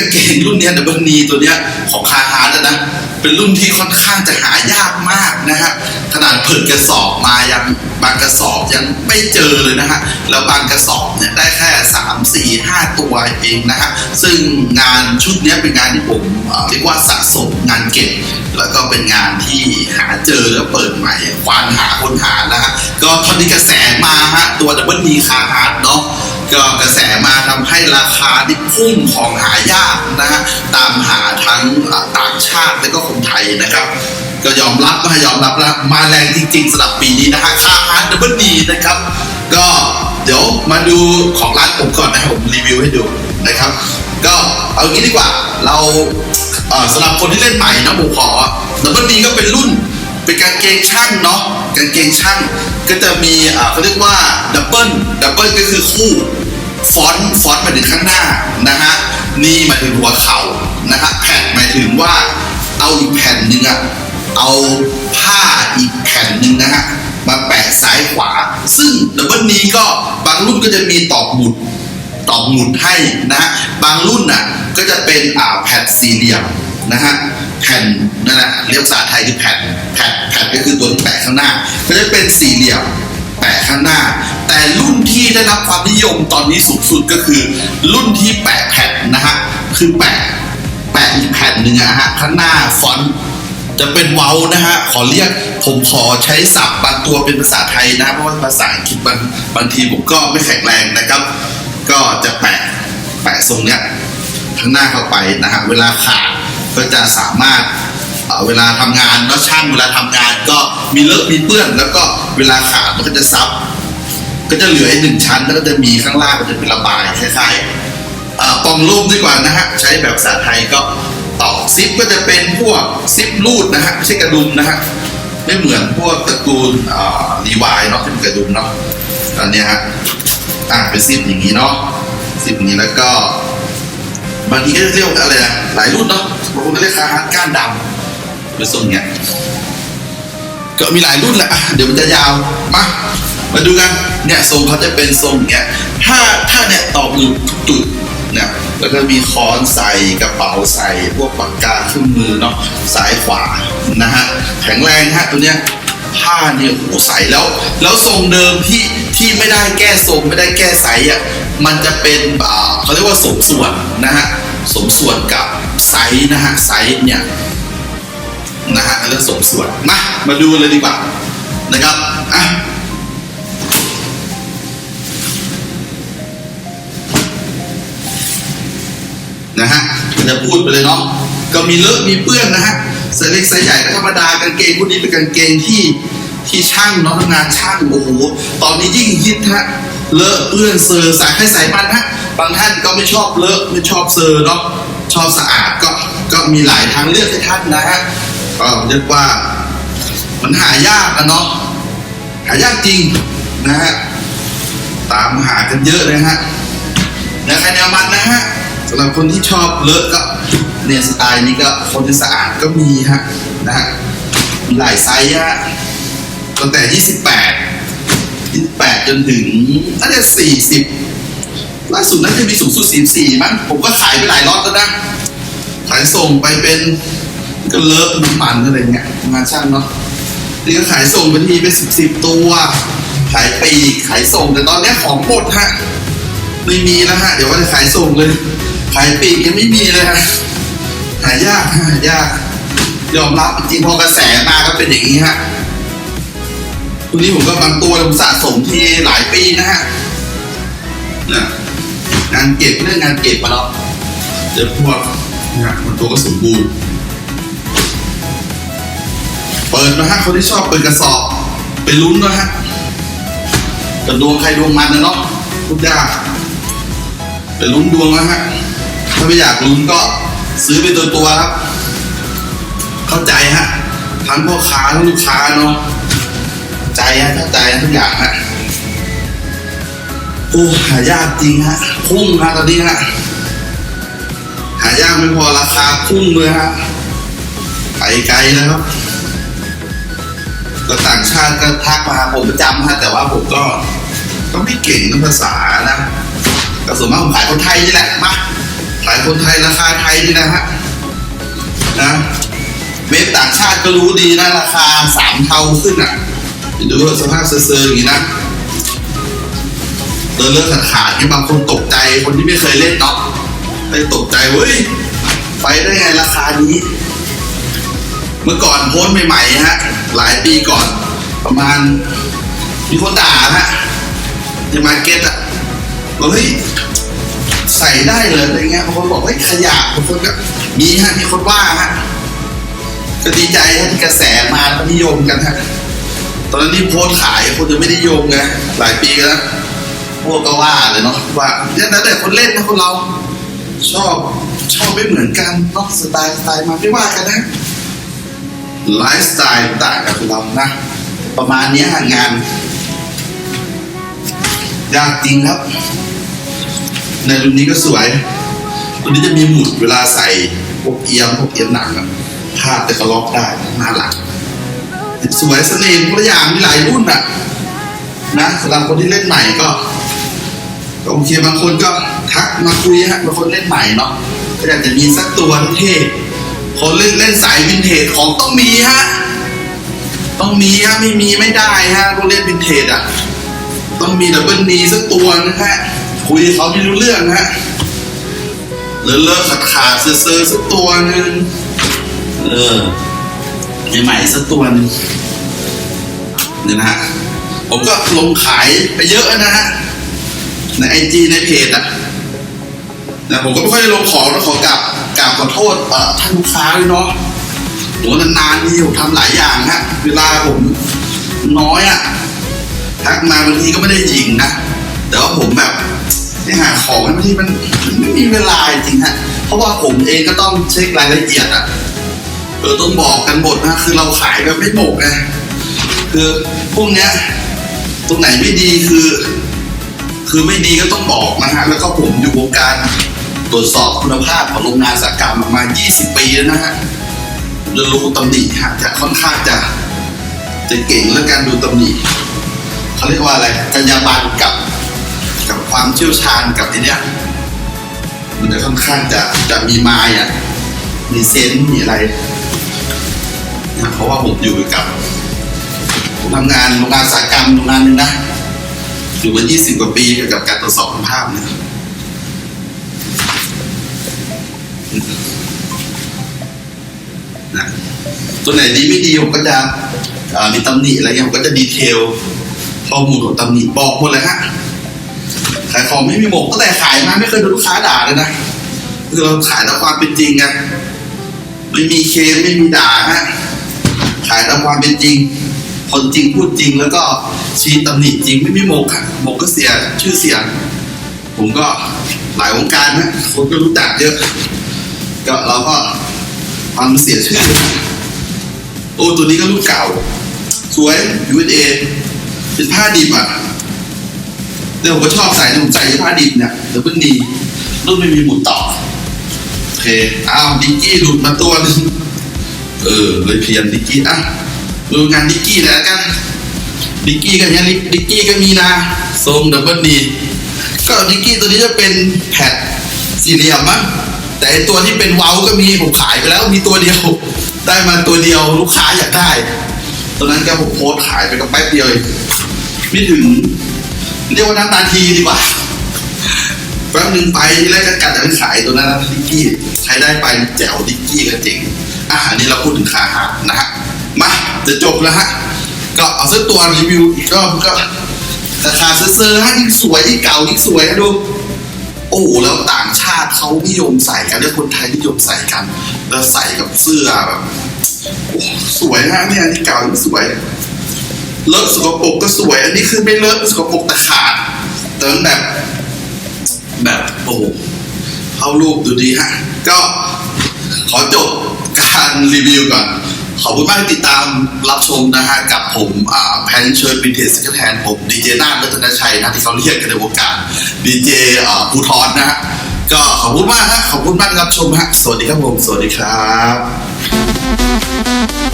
างเกงรุ่นนี้ดับเบิลนีตัวเนี้ยของคาฮาร์ดนะ เป็นรุ่นที่ค่อนข้างจะหายากมากนะฮะขนาดเปิดกระสอบมายังบางกระสอบยังไม่เจอเลยนะฮะแล้วบางกระสอบเนี่ยได้แค่สามสี่ห้าตัวเองนะฮะซึ่งงานชุดนี้เป็นงานที่ผมเรียกว่าสะสมงานเก็บ แล้วก็เป็นงานที่หาเจอแล้วเปิดใหม่ควานหาคนหานะฮะก็ตอนนี้กระแสมาฮะตัวดับเบิลนีคาฮาร์ดเนาะ ก็กระแสมาทำให้ราคาที่พุ่งของหายากนะฮะตามหาทั้งต่างชาติและก็คนไทยนะครับ ก็ยอมรับว่ายอมรับแล้วมาแรงจริงๆสำหรับปีนี้นะฮะค่าฮาร์ดดับเบิลดีนะครับ ก็เดี๋ยวมาดูของร้านผมก่อนนะครับผมรีวิวให้ดูนะครับ ก็เอางี้ดีกว่าเราสำหรับคนที่เล่นใหม่นะผมขอดับเบิลดีก็เป็นรุ่น เป็นกางเกงช่างเนาะกางเกงช่างก็จะมีอ่าเขาเรียกว่าดับเบิลดับเบิลก็คือคู่ฟอนต์ฟอนต์หมายถึงข้างหน้านะฮะนี่หมายถึงหัวเข่านะฮะแผ่นหมายถึงว่าเอาอีกแผ่นหนึ่งอะเอาผ้าอีกแผ่นหนึ่งนะฮะมาแปะซ้ายขวา ซึ่งดับเบิลนี้ก็บางรุ่นก็จะมีตอกหมุดตอกหมุดให้นะฮะบางรุ่นน่ะก็จะเป็นอ่าแผ่นสี่เหลี่ยมนะฮะ แผ่นนั่นแหละเรียกภาษาไทยคือแผ่นแผ่นแผ่นก็คือตัวที่แปะข้างหน้า ก็จะเป็นสี่เหลี่ยมแปะข้างหน้า แต่รุ่นที่ได้รับความนิยมตอนนี้สูงสุดก็คือ รุ่นที่แปะแผ่นนะฮะคือแปะแปะอีกแผ่นหนึ่งอะฮะข้างหน้าฟอนต์จะเป็นเว้านะฮะขอเรียกผมขอใช้ศัพท์บางตัวเป็นภาษาไทยนะเพราะว่าภาษาอังกฤษบางบางทีผมก็ไม่แข็งแรงนะครับ ก็จะแปะแปะทรงเนี้ยข้างหน้าเข้าไปนะฮะเวลาขาด ก็จะสามารถเวลาทำงานเนาะช่างเวลาทำงานก็มีเลอะมีเปื้อน แล้วก็เวลาขาดมันก็จะซับ ก็จะเหลืออีกหนึ่งชั้นแล้วก็จะมีข้างล่างก็จะเป็นระบายคล้ายๆเอ่อปองรูปดีกว่านะฮะใช้แบบภาษาไทยก็ตอกซิปก็จะเป็นพวกซิปรูดนะฮะไม่ใช่กระดุมนะฮะไม่เหมือนพวกตระกูลรีวายเนาะเป็นกระดุมเนาะตอนนี้ฮะอ่าเป็นซิปอย่างนี้เนาะซิปอย่างนี้แล้วก็ บางทีก็เรียกอะไรนะหลายรุ่นเนาะบางคนก็เรียกคาฮาร์ดก้านดำเป็นทรงเนี้ยก็มีหลายรุ่นแหละเดี๋ยวมันจะยาวมามาดูกันเนี่ยทรงเขาจะเป็นทรงอย่างเงี้ยถ้าถ้าเนี่ยตอกอยู่ทุกจุดเนี่ยแล้วก็มีค้อนใส่กระเป๋าใส่พวกปากกาเครื่องมือเนาะซ้ายขวานะฮะแข็งแรงฮะตัวเนี้ยผ้าเนี่ยโอ้ใส่แล้ว แล้วทรงเดิมที่ ที่ไม่ได้แก้ทรงไม่ได้แก้ไซส์อะมันจะเป็นเขาเรียกว่าสมส่วนนะฮะสมส่วนกับไซส์นะฮะไซส์เนี่ยนะฮะแล้วสมส่วนมามาดูเลยดีกว่านะครับอะนะฮะจะพูดไปเลยเนาะก็มีเลอะมีเปื้อนนะฮะไซส์เล็กไซส์ใหญ่ธรรมดากางเกงพวกนี้เป็นกางเกงที่ ที่ช่างเนาะทำงานช่างโอ้โหตอนนี้ยิ่งฮิตฮะเลอะเปื้อนเซอร์สายให้สายมันฮะบางท่านก็ไม่ชอบเลอะไม่ชอบเซอร์เนาะชอบสะอาดก็ก็มีหลายทางเลือกให้ท่านนะฮะก็เรียกว่ามันหายากนะเนาะหายากจริงนะฮะตามหากันเยอะเลยฮะนวใครแนวมันนะฮะสำหรับคนที่ชอบเลอะก็เนี่ยสไตล์นี้ก็คนที่สะอาดก็มีฮะนะฮะมีหลายไซส์ฮะ ตั้งแต่28 28จนถึงน่าจะ40ล่าสุดน่าจะมีสูงสุด44มั้งผมก็ขายไปหลายล็อตแล้วนะขายส่งไปเป็นก็เลอะน้ำมันอะไรเงี้ยงานช่างเนาะนี่ก็ขายส่งเป็นทีเป็นสิบสิบตัว ขายปีขายส่งแต่ตอนเนี้ยของหมดฮะไม่มีแล้วฮะเดี๋ยวว่าจะขายส่งเลย ขายปีกยังไม่มีเลยฮะหายากหายาก ยอมรับจริงพอกระแสมาก็เป็นอย่างนี้ฮะ ทุกนี้ผมก็บางตัวผมสะสมทีหลายปีนะฮะนะงานเก็บเรื่องงานเก็บมาแล้วเดี๋ยวพวกนะมันตัวก็สมบูรณ์ เปิดนะฮะคนที่ชอบเปิดกระสอบไปลุ้นนะฮะแต่ดวงใครดวงมันนะเนาะทุกอย่างไปลุ้นดวงนะฮะถ้าไม่อยากลุ้นก็ซื้อเป็นตัวตัวครับ เข้าใจฮะทั้งพ่อค้าทั้งลูกค้าเนาะ ใจฮะเข้าใจทุกอย่างฮะโอ้หายากจริงฮะพุ่งฮะตอนนี้ฮะหายากไม่พอราคาพุ่งเลยฮะไปไกลแล้วครับต่างชาติก็ทักมาผมประจำฮะแต่ว่าผมก็ก็ไม่เก่งเรื่องภาษานะก็ส่วนมากผมขายคนไทยนี่แหละมาขายคนไทยราคาไทยนี่นะฮะนะเว็บต่างชาติก็รู้ดีนะราคาสามเท่าขึ้นอะ ดูสภาพเซอร์ๆอย่างนี้นะเดินเลือดขาดๆนี่บางคนตกใจคนที่ไม่เคยเล่นเนาะไปตกใจเว้ยไปได้ไงราคานี้ เมื่อก่อนโพสต์ใหม่ๆฮะ หลายปีก่อน ประมาณ มีคนด่าฮะในมาเก็ตอะบอกเฮ้ยใส่ได้เลยอะไรเงี้ยบางคนบอกเฮ้ยขยะบางคนก็มีฮะมีคนว่าฮะก็ดีใจฮะที่กระแสมาแล้วก็นิยมกันฮะ ตอนนั้นที่โพสขายคนจะไม่นิยมไงหลายปีแล้วพวกก็ว่าเลยเนาะว่าเนี่ยแล้วแต่คนเล่นนะคนเราชอบชอบไม่เหมือนกันเนาะสไตล์สไตล์มาไม่ว่ากันนะไลฟ์สไตล์ต่างกับเรานะประมาณนี้งานยากจริงครับ ในรุ่นนี้ก็สวยรุ่นนี้จะมีหมุดเวลาใส่พวกเอียมพวกเอียมหนังอะภาแต่ก็ล็อกได้หน้าหลัง สวยเสน่ห์ทุกอย่างมีหลายรุ่นอะนะสำหรับคนที่เล่นใหม่ก็ก็โอเคบางคนก็ทักมาคุยฮะบางคนเล่นใหม่เนาะก็อยากจะมีสักตัวเท่คนเล่นเล่นสายวินเทจของต้องมีฮะต้องมีฮะไม่มีไม่ได้ฮะคนเล่นวินเทจอะต้องมีดับเบิลนีสักตัวนะฮะคุยเขาไม่รู้เรื่องฮะเลอะเลอะขาดขาดเซอร์เซอร์สักตัวหนึ่งเออ ใหม่ๆสักตัวนึงเนี่ยนะฮะผมก็ลงขายไปเยอะนะฮะในไอจีในเพจอะนะผมก็ไม่ค่อยได้ลงของแล้วขอกราบกราบขอโทษท่านลูกค้าด้วยเนาะโหนานๆนี่ผมทำหลายอย่างฮะเวลาผมน้อยอะทักมาบางทีก็ไม่ได้ยิงนะแต่ว่าผมแบบไปหาของบางทีมันไม่มีเวลาจริงฮะเพราะว่าผมเองก็ต้องเช็ครายละเอียดอะ เออต้องบอกกันหมดนะคือเราขายแบบไม่หมกไงคือพวกเนี้ยตรงไหนไม่ดีคือ คือไม่ดีก็ต้องบอกนะฮะแล้วก็ผมอยู่วงการตรวจสอบคุณภาพของโรงงานสากรรมมา 20 ปีแล้วนะฮะเรื่องรู้ตำหนิฮะจะค่อนข้างจะจะเก่งเรื่องการดูตำหนิเขาเรียกว่าอะไรจรรยาบรรณกับกับความเชี่ยวชาญกับทีเนี้ยมันจะค่อนข้างจะจะมีมายอะมีเซนส์มีอะไร เพราะว่าผมอยู่กับผมทำงานโรงงานสาหกรรมโรงงานหนึงนะอยู่มา 20 กว่าปีเกี่ยวกับการตรวจสอบคุณภาพนี่ยนะตัวไหนดีไม่ดีผมก็จะมีตำหนิอะไรเงี้ยผมก็จะดีเทลข้อมูลของตำหนิบอกหมดเลยฮะขายของไม่มีหมกตั้งแต่ขายมาไม่เคยโดนลูกค้าด่าเลยนะคือเราขายตามความเป็นจริงไงไม่มีเคสไม่มีด่าฮะ ขายตามความเป็นจริง คนจริงพูดจริง แล้วก็ชี้ตำหนิจริงไม่มีโมกค่ะโมกก็เสียชื่อเสียง ผมก็หลายวงการนะคนก็รู้จักเยอะ ก็เราก็มันเสียชื่อ โอ้ตัวนี้ก็รุ่นเก่า สวย USA เป็นผ้าดิบอะเดี๋ยวผมก็ชอบใส่ผมใส่ผ้าดิบเนี่ยเดี๋ยวเพิ่งดีรุ่นไม่มีหมุดต่อ โอเค อ้าวดิกกี้หลุดมาตัวนึง เออเลยเพียนดิกกี้อะดูงานดิกกี้แล้วกันดิกกี้กันยังดิกกี้ก็มีนะทรงดับเบิลดีก็ดิกกี้ตัวนี้จะเป็นแผ่นสี่เหลี่ยมมั้งแต่ไอตัวที่เป็นเว้าก็มีผมขายไปแล้วมีตัวเดียว ได้มาตัวเดียวลูกค้าอยากได้ตอนนั้นก็ผมโพสขายไปก็แป๊บเดียวไม่ถึง เรียกว่าน้ำตาทีดีกว่า แป๊บนึงไปที่แรกก็กัดจะไปขายตัวนั้นนะดิกกี้ใช้ได้ไปแจ๋วดิกกี้ก็เจ๋งอะอันนี้เราพูดถึงคาฮานะฮะมาจะจบแล้วฮะก็เอาสักตัวรีวิวอีกรอบก็ราคาเซอร์ฮะยิ่งสวยยิ่งเก่ายิ่งสวยนะดูโอ้โหแล้วต่างชาติเขานิยมใส่กันแล้วคนไทยนิยมใส่กัน แล้วใส่กับเสื้อแบบโอ้สวยฮะเนี่ยอันนี้เก่ายิ่สวย เลอะสกปรกก็สวย อันนี้คือไม่เลอะสกปรกแต่ขาดแต่มันแบบ แบบโอ้โหเข้ารูปดูดีฮะ ก็ขอจบการรีวิวก่อน ขอบคุณมากที่ติดตามรับชมนะฮะ กับผมแพนเชิญวินเทสกแทนผมดีเจนาฏรัตนชัยนะที่เขาเรียกกันในวงการดีเจภูทรนะฮะ ก็ขอบคุณมากฮะ ขอบคุณมากรับชมฮะ สวัสดีครับผม สวัสดีครับ